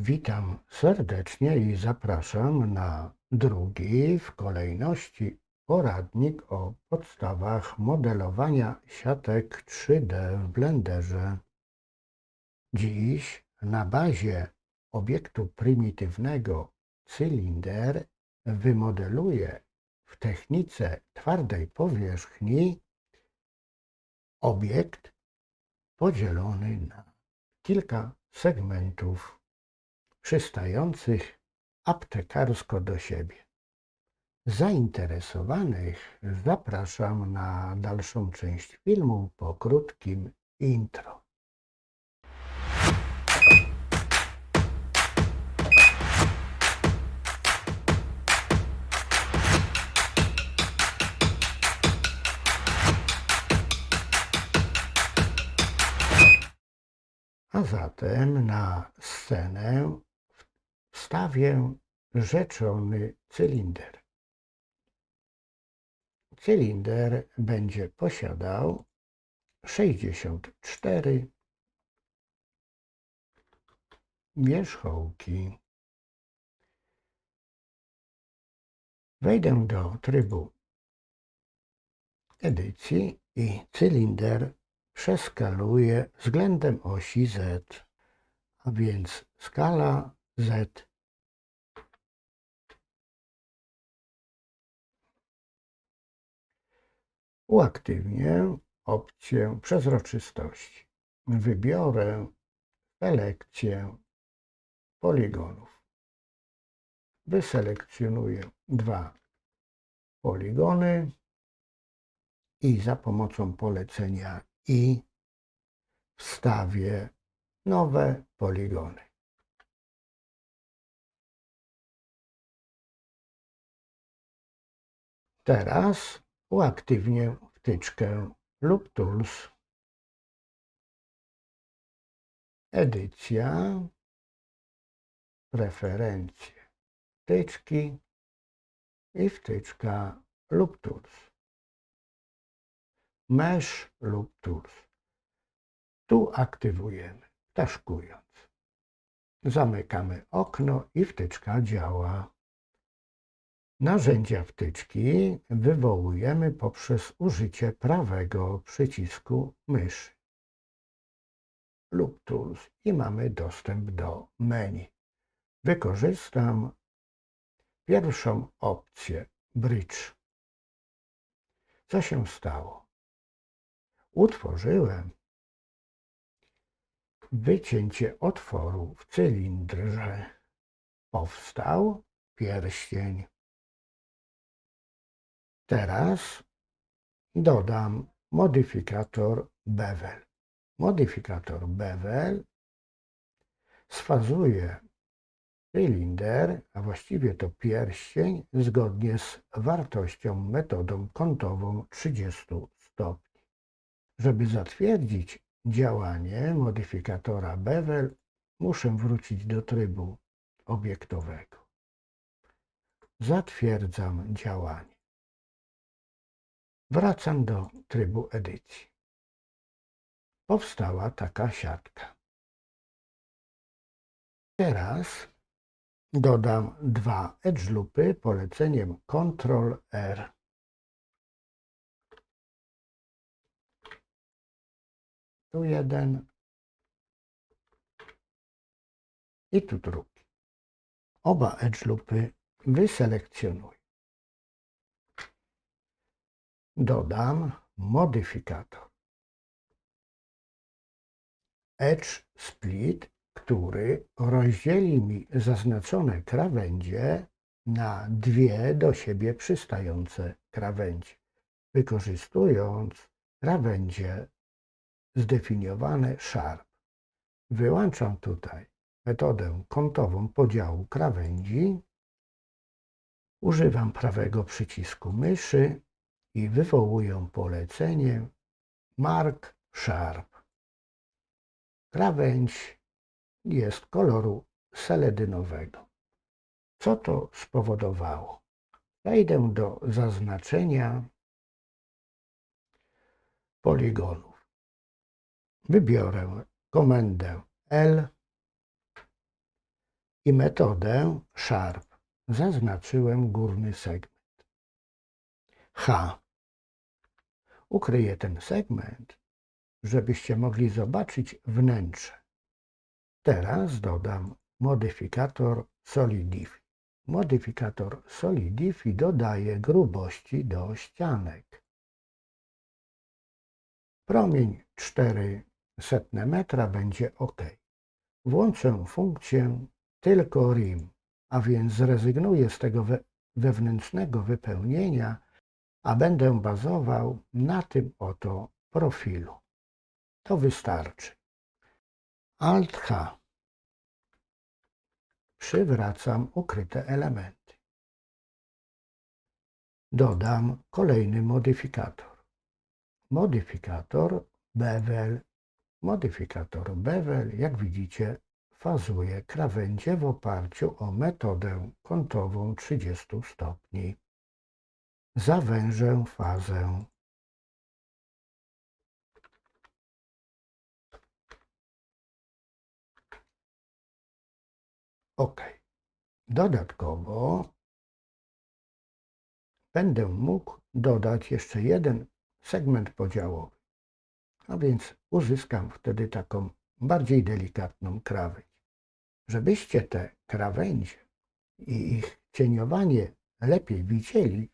Witam serdecznie i zapraszam na drugi w kolejności poradnik o podstawach modelowania siatek 3D w Blenderze. Dziś na bazie obiektu prymitywnego cylinder wymodeluję w technice twardej powierzchni obiekt podzielony na kilka segmentów przystających aptekarsko do siebie. Zainteresowanych zapraszam na dalszą część filmu po krótkim intro. A zatem na scenę wstawię rzeczony cylinder. Cylinder będzie posiadał 64 wierzchołki. Wejdę do trybu edycji i cylinder przeskaluję względem osi Z, a więc skala Z Uaktywnię opcję przezroczystości. Wybiorę selekcję poligonów. Wyselekcjonuję dwa poligony i za pomocą polecenia i wstawię nowe poligony. Teraz uaktywnię wtyczkę lub tools. Edycja, preferencje, wtyczki i wtyczka lub tools. Mesh lub tools. Tu aktywujemy, ptaszkując. Zamykamy okno i wtyczka działa. Narzędzia wtyczki wywołujemy poprzez użycie prawego przycisku myszy lub Tools i mamy dostęp do menu. Wykorzystam pierwszą opcję Bridge. Co się stało? Utworzyłem wycięcie otworu w cylindrze. Powstał pierścień. Teraz dodam modyfikator bevel. Modyfikator bevel sfazuje cylinder, a właściwie to pierścień, zgodnie z wartością metodą kątową 30 stopni. Żeby zatwierdzić działanie modyfikatora bevel, muszę wrócić do trybu obiektowego. Zatwierdzam działanie. Wracam do trybu edycji. Powstała taka siatka. Teraz dodam dwa edge loopy poleceniem Ctrl R. Tu jeden i tu drugi. Oba edge loopy wyselekcjonuję. Dodam modyfikator Edge Split, który rozdzieli mi zaznaczone krawędzie na dwie do siebie przystające krawędzie, wykorzystując krawędzie zdefiniowane Sharp. Wyłączam tutaj metodę kątową podziału krawędzi. Używam prawego przycisku myszy i wywołuję polecenie Mark Sharp. Krawędź jest koloru seledynowego. Co to spowodowało? Wejdę do zaznaczenia poligonów. Wybiorę komendę L i metodę Sharp. Zaznaczyłem górny segment. H. Ukryję ten segment, żebyście mogli zobaczyć wnętrze. Teraz dodam modyfikator Solidify. Modyfikator Solidify dodaje grubości do ścianek. Promień 400 metra będzie OK. Włączę funkcję tylko RIM, a więc zrezygnuję z tego we, wewnętrznego wypełnienia, a będę bazował na tym oto profilu. To wystarczy. Alt H. Przywracam ukryte elementy. Dodam kolejny modyfikator. Modyfikator bevel. Modyfikator bevel, jak widzicie, fazuje krawędzie w oparciu o metodę kątową 30 stopni. Zawężę fazę. OK. Dodatkowo będę mógł dodać jeszcze jeden segment podziałowy. A więc uzyskam wtedy taką bardziej delikatną krawędź. Żebyście te krawędzie i ich cieniowanie lepiej widzieli,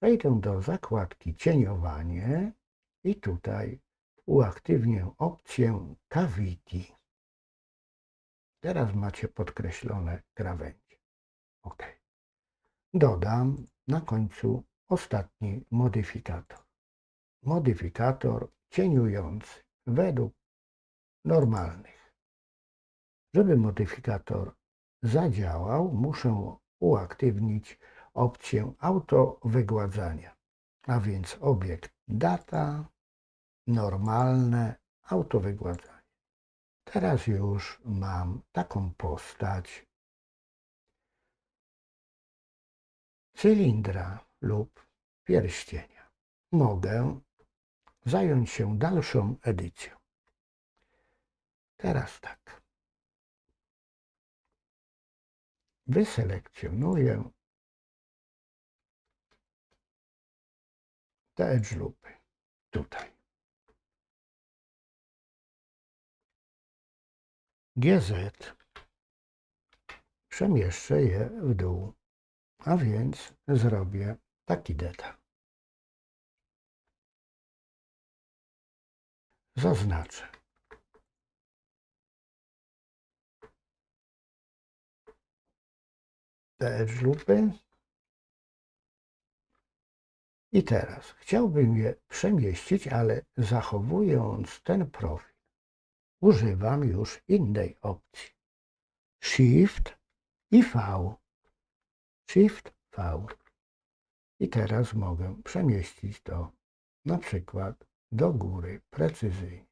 przejdę do zakładki cieniowanie i tutaj uaktywnię opcję Cavity. Teraz macie podkreślone krawędzie. OK. Dodam na końcu ostatni modyfikator. Modyfikator cieniujący według normalnych. Żeby modyfikator zadziałał, muszę uaktywnić opcję autowygładzania, a więc obiekt data, normalne autowygładzanie. Teraz już mam taką postać cylindra lub pierścienia. Mogę zająć się dalszą edycją. Teraz tak. Wyselekcjonuję te loopy tutaj. GZ przemieszczę je w dół, a więc zrobię taki detal. Zaznaczę. Te edge loopy. I teraz chciałbym je przemieścić, ale zachowując ten profil używam już innej opcji. Shift i V. Shift V. I teraz mogę przemieścić to na przykład do góry precyzyjnie.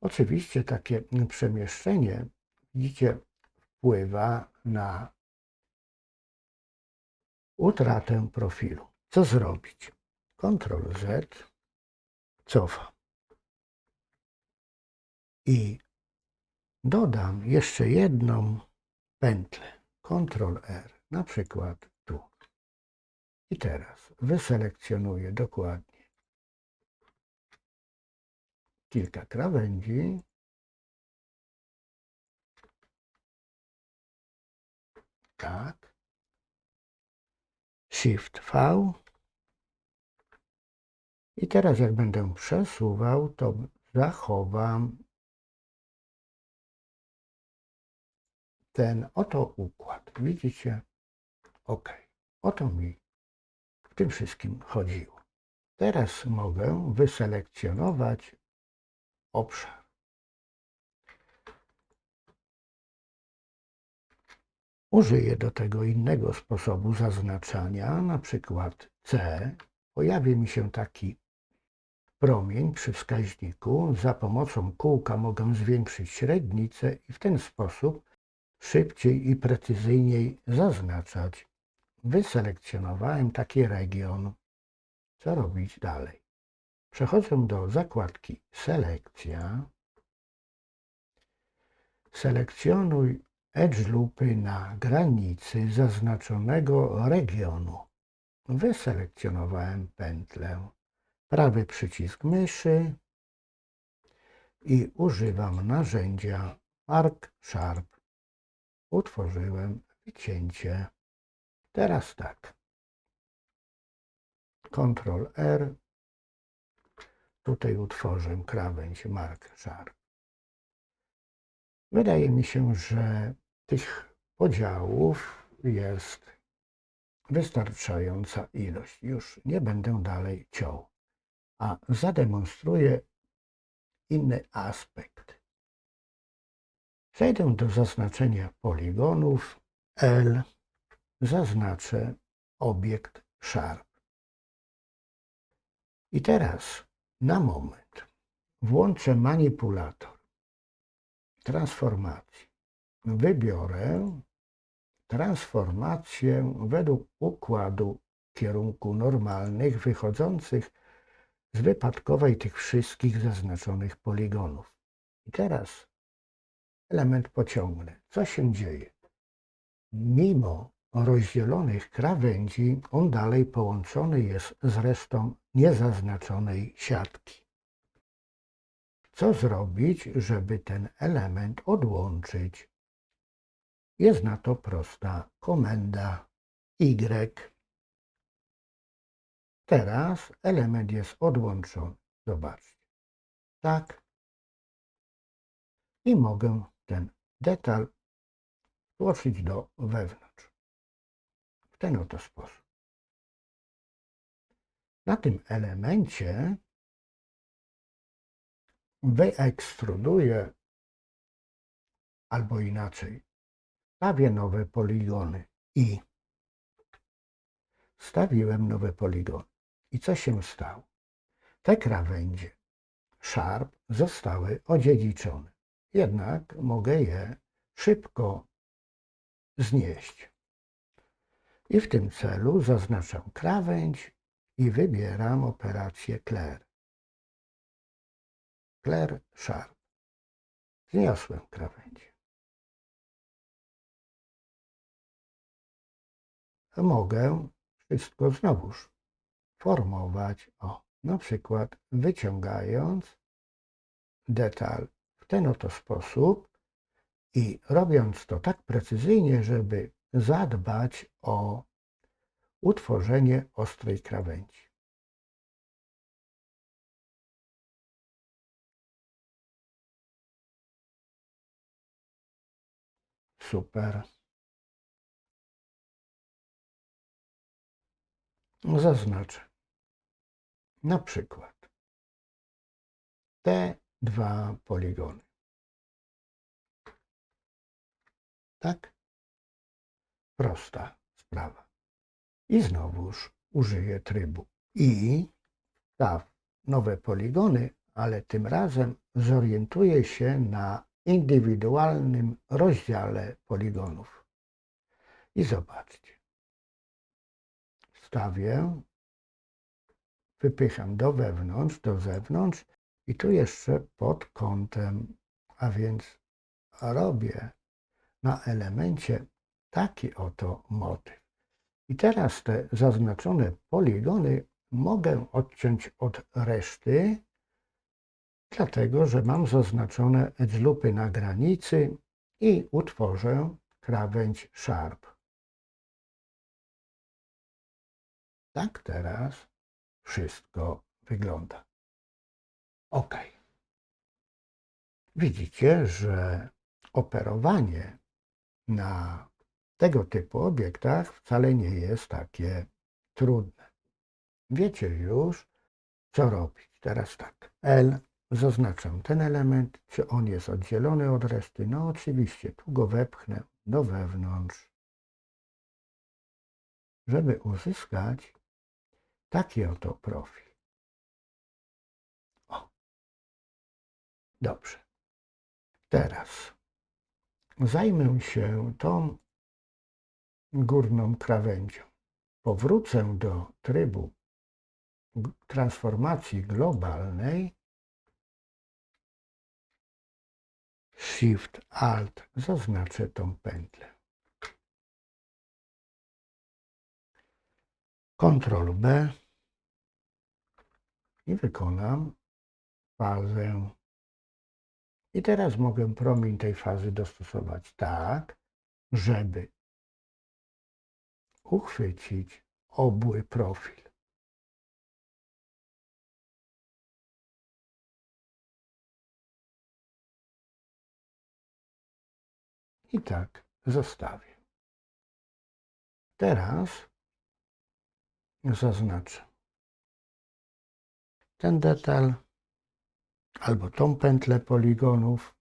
Oczywiście takie przemieszczenie, widzicie, wpływa na utratę profilu. Co zrobić? Ctrl Z, cofam i dodam jeszcze jedną pętlę. Ctrl R, na przykład tu. I teraz wyselekcjonuję dokładnie kilka krawędzi. Tak. Shift V. I teraz jak będę przesuwał, to zachowam ten oto układ. Widzicie? OK. O to mi w tym wszystkim chodziło. Teraz mogę wyselekcjonować obszar. Użyję do tego innego sposobu zaznaczania, na przykład C. Pojawi mi się taki promień przy wskaźniku. Za pomocą kółka mogę zwiększyć średnicę i w ten sposób szybciej i precyzyjniej zaznaczać. Wyselekcjonowałem taki region. Co robić dalej? Przechodzę do zakładki Selekcja. Selekcjonuj edge loopy na granicy zaznaczonego regionu. Wyselekcjonowałem pętlę. Prawy przycisk myszy i używam narzędzia Arc Sharp. Utworzyłem wycięcie. Teraz tak. Ctrl R. Tutaj utworzę krawędź Mark Sharp. Wydaje mi się, że tych podziałów jest wystarczająca ilość. Już nie będę dalej ciął, a zademonstruję inny aspekt. Przejdę do zaznaczenia poligonów L. Zaznaczę obiekt Sharp. I teraz na moment włączę manipulator transformacji. Wybiorę transformację według układu kierunku normalnych wychodzących z wypadkowej tych wszystkich zaznaczonych poligonów. I teraz element pociągnę. Co się dzieje? Mimo rozdzielonych krawędzi, on dalej połączony jest z resztą niezaznaczonej siatki. Co zrobić, żeby ten element odłączyć? Jest na to prosta komenda Y. Teraz element jest odłączony. Zobaczcie. Tak. I mogę ten detal włożyć do wewnątrz. W ten oto sposób. Na tym elemencie wyekstruduję albo inaczej Stawię nowe poligony i stawiłem nowe poligony. I co się stało? Te krawędzie Sharp zostały odziedziczone. Jednak mogę je szybko znieść. I w tym celu zaznaczam krawędź i wybieram operację Clear. Clear Sharp. Zniosłem krawędzie. mogę wszystko znowuż formować. O, na przykład wyciągając detal w ten oto sposób i robiąc to tak precyzyjnie, żeby zadbać o utworzenie ostrej krawędzi. Super. Zaznaczę. Na przykład te dwa poligony. Tak? Prosta sprawa. I znowuż użyję trybu i staw nowe poligony, ale tym razem zorientuję się na indywidualnym rozdziale poligonów. I zobaczcie wstawię, wypycham do wewnątrz, do zewnątrz i tu jeszcze pod kątem, a więc robię na elemencie taki oto motyw. I teraz te zaznaczone poligony mogę odciąć od reszty, dlatego że mam zaznaczone loopy na granicy i utworzę krawędź sharp. Tak teraz wszystko wygląda. OK. Widzicie, że operowanie na tego typu obiektach wcale nie jest takie trudne. Wiecie już, co robić. Teraz tak. L zaznaczam ten element, czy on jest oddzielony od reszty. No oczywiście, tu go wepchnę do wewnątrz, żeby uzyskać Taki oto profil. O. Dobrze. Teraz zajmę się tą górną krawędzią. Powrócę do trybu transformacji globalnej. Shift Alt zaznaczę tą pętlę. Ctrl B i wykonam fazę. I teraz mogę promień tej fazy dostosować tak, żeby uchwycić obły profil. I tak zostawię. Teraz zaznaczę ten detal albo tą pętlę poligonów.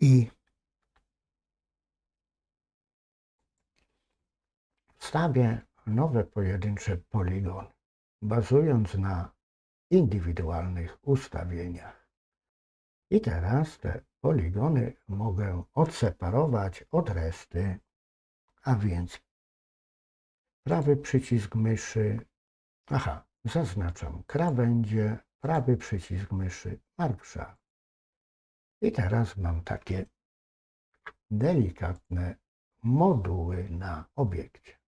I wstawię nowe pojedyncze poligony, bazując na indywidualnych ustawieniach. I teraz te poligony mogę odseparować od reszty, a więc prawy przycisk myszy, aha, zaznaczam krawędzie, prawy przycisk myszy, marksza. I teraz mam takie delikatne moduły na obiekcie.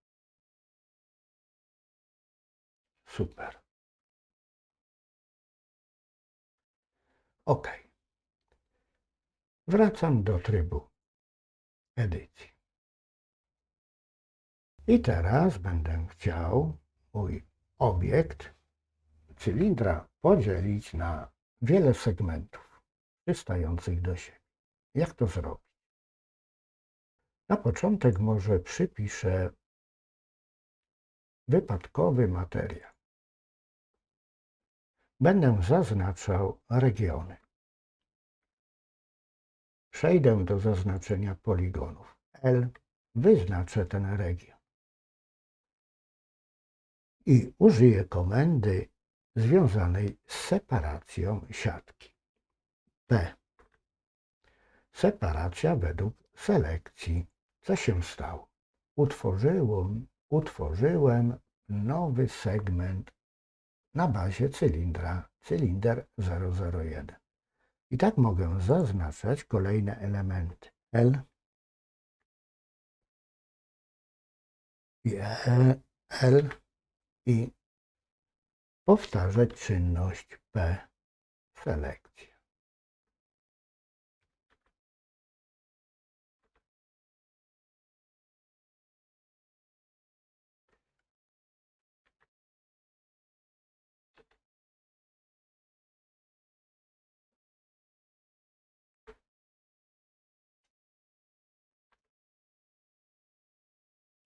Super. OK. Wracam do trybu edycji. I teraz będę chciał mój obiekt cylindra podzielić na wiele segmentów przystających do siebie. Jak to zrobić? Na początek może przypiszę wypadkowy materiał. Będę zaznaczał regiony. Przejdę do zaznaczenia poligonów. L. Wyznaczę ten region. I użyję komendy związanej z separacją siatki. P. Separacja według selekcji. Co się stało? Utworzyłem, utworzyłem nowy segment na bazie cylindra, cylinder 001. I tak mogę zaznaczać kolejne elementy. L i E, L i powtarzać czynność P selekcji.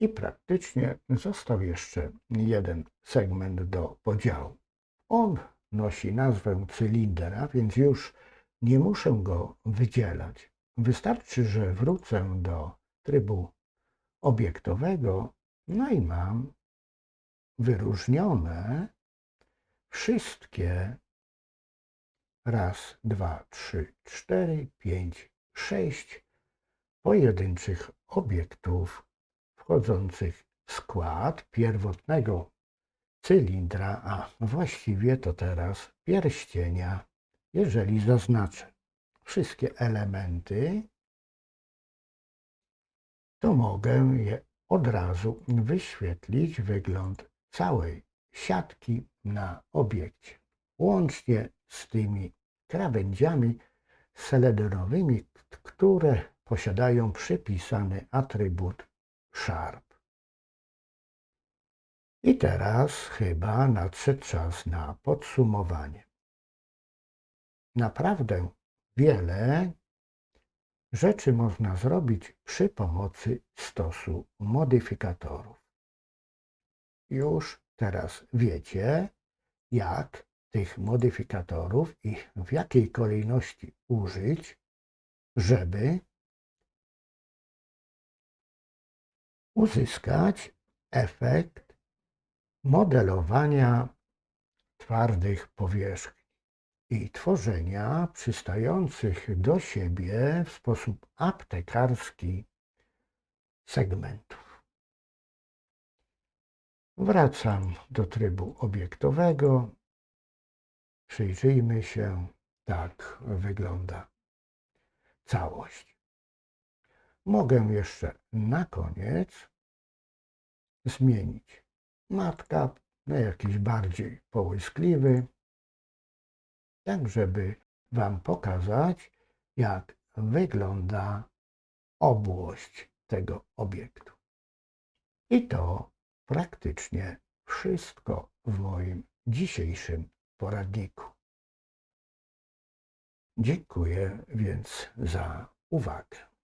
I praktycznie został jeszcze jeden segment do podziału. On nosi nazwę cylindra, więc już nie muszę go wydzielać. Wystarczy, że wrócę do trybu obiektowego, no i mam wyróżnione wszystkie raz, dwa, trzy, cztery, pięć, sześć pojedynczych obiektów wchodzących w skład pierwotnego cylindra, a właściwie to teraz pierścienia, jeżeli zaznaczę wszystkie elementy, to mogę je od razu wyświetlić wygląd całej siatki na obiekcie, łącznie z tymi krawędziami seledynowymi, które posiadają przypisany atrybut Sharp. I teraz chyba nadszedł czas na podsumowanie. Naprawdę wiele rzeczy można zrobić przy pomocy stosu modyfikatorów. Już teraz wiecie, jak tych modyfikatorów i w jakiej kolejności użyć, żeby uzyskać efekt modelowania twardych powierzchni i tworzenia przystających do siebie w sposób aptekarski segmentów. Wracam do trybu obiektowego Przyjrzyjmy się, tak wygląda całość. Mogę jeszcze na koniec zmienić matka na jakiś bardziej połyskliwy, tak żeby Wam pokazać, jak wygląda obłość tego obiektu. I to praktycznie wszystko w moim dzisiejszym poradniku. Dziękuję więc za uwagę.